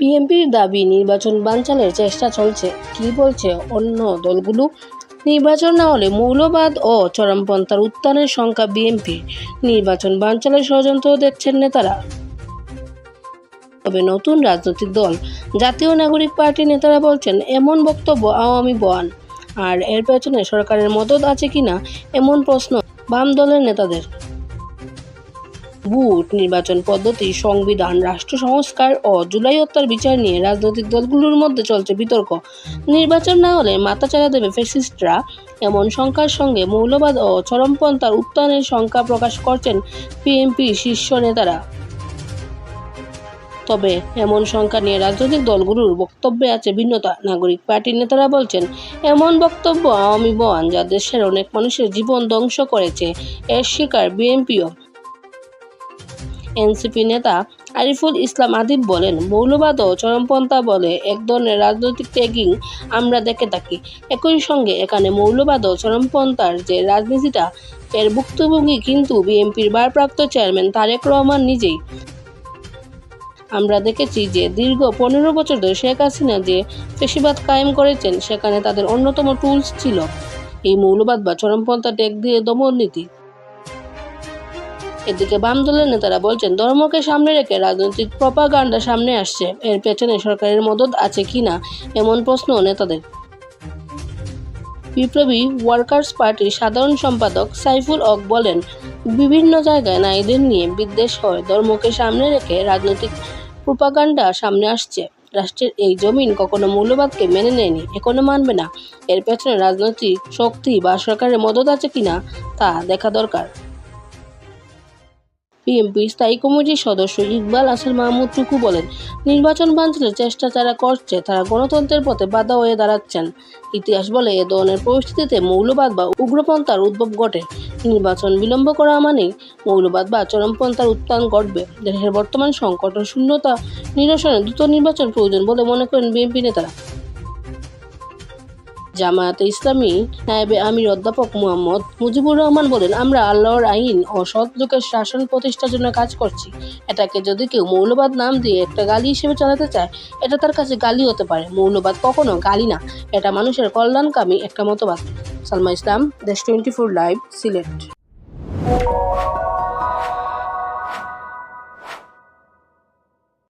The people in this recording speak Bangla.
বিএনপির দাবি, নির্বাচন বানচালের চেষ্টা চলছে। কি বলছে অন্য দলগুলো? নির্বাচন না হলে মৌলবাদ ও চরমপন্থার উত্থানের সংখ্যা বিএনপির নির্বাচন বানচালের ষড়যন্ত্র দেখছেন নেতারা। তবে নতুন রাজনৈতিক দল, জাতীয় নাগরিক পার্টির নেতারা বলছেন, এমন বক্তব্য আওয়ামী বয়ান। আর এর পেছনে সরকারের মদত আছে কিনা, এমন প্রশ্ন বাম দলের নেতাদের। ভোট, নির্বাচন পদ্ধতি, সংবিধান, রাষ্ট্র সংস্কার ও জুলাই হত্যার বিচার নিয়ে রাজনৈতিক দলগুলোর মধ্যে চলছে বিতর্ক। নির্বাচন না হলে মাথাচাড়া দেবে ফ্যাসিস্টরা। এমন সংখ্যার সঙ্গে মৌলবাদ ও চরমপন্থার উত্থানের সংখ্যা প্রকাশ করছেন পিএমপি শীর্ষ নেতারা। তবে এমন সংখ্যা নিয়ে রাজনৈতিক দলগুলোর বক্তব্যে আছে ভিন্নতা। নাগরিক পার্টির নেতারা বলছেন, এমন বক্তব্য আওয়ামী বয়ান যা দেশের অনেক মানুষের জীবন ধ্বংস করেছে। এর শিকার বিএনপিও এনসিপি নেতা আরিফুল ইসলাম আদিব বলেন, মৌলবাদ ও চরমপন্থা বলে এক ধরনের রাজনৈতিক ট্যাগিং আমরা দেখে থাকি। একই সঙ্গে এখানে মৌলবাদ ও চরমপন্থার যে রাজনীতিটা, এর ভুক্তভোগী কিন্তু বিএনপির ভারপ্রাপ্ত চেয়ারম্যান তারেক রহমান নিজেই। আমরা দেখেছি যে দীর্ঘ পনেরো বছর ধরে শেখ হাসিনা যে ফেসিবাদ কায়েম করেছেন, সেখানে তাদের অন্যতম টুলস ছিল এই মৌলবাদ বা চরমপন্থা ট্যাগ দিয়ে দমন নীতি। এদিকে বাম দলের নেতারা বলছেন, ধর্মকে সামনে রেখে রাজনৈতিক প্রপাগান্ডা সামনে আসছে। এর পেছনে সরকারের মদত আছে কিনা এমন প্রশ্ন নেতাদের। বিপ্লবী ওয়ার্কার্স পার্টির সাধারণ সম্পাদক সাইফুল হক বলেন, বিভিন্ন জায়গায় নারীদের নিয়ে বিদ্বেষ হয়, ধর্মকে সামনে রেখে রাজনৈতিক প্রপাগান্ডা সামনে আসছে। রাষ্ট্রের এই জমিন কখনো মূল্যবাদকে মেনে নেয়নি, এখনও মানবে না। এর পেছনে রাজনৈতিক শক্তি বা সরকারের মদত আছে কিনা তা দেখা দরকার। বিএনপি স্থায়ী কমিটির সদস্য ইকবাল হাসান মাহমুদ টুকু বলেন, নির্বাচন বাঞ্চালের চেষ্টা যারা করছে, তারা গণতন্ত্রের পথে বাধা হয়ে দাঁড়াচ্ছেন। ইতিহাস বলে এ ধরনের পরিস্থিতিতে মৌলবাদ বা উগ্রপন্থার উদ্ভব ঘটে। নির্বাচন বিলম্ব করা মানেই মৌলবাদ বা চরমপন্থার উত্থান ঘটবে। দেশের বর্তমান সংকট ও শূন্যতা নিরসনে দ্রুত নির্বাচন প্রয়োজন বলে মনে করেন বিএনপি নেতারা। জামায়াতে ইসলামী নায়েবে আমির অধ্যাপক মোহাম্মদ মুজিবুর রহমান বলেন, আমরা আল্লাহর আইন ও সৎ লোকের শাসন প্রতিষ্ঠার জন্য কাজ করছি। এটাকে যদি কেউ মৌলবাদ নাম দিয়ে একটা গালি হিসেবে চালাতে চায়, এটা তার কাছে গালি হতে পারে। মৌলবাদ কখনো গালি না। এটা মানুষের কল্যাণকামী একটা মতবাদ। সালমা ইসলাম, দেশ টোয়েন্টি ফোর লাইভ সিলেট।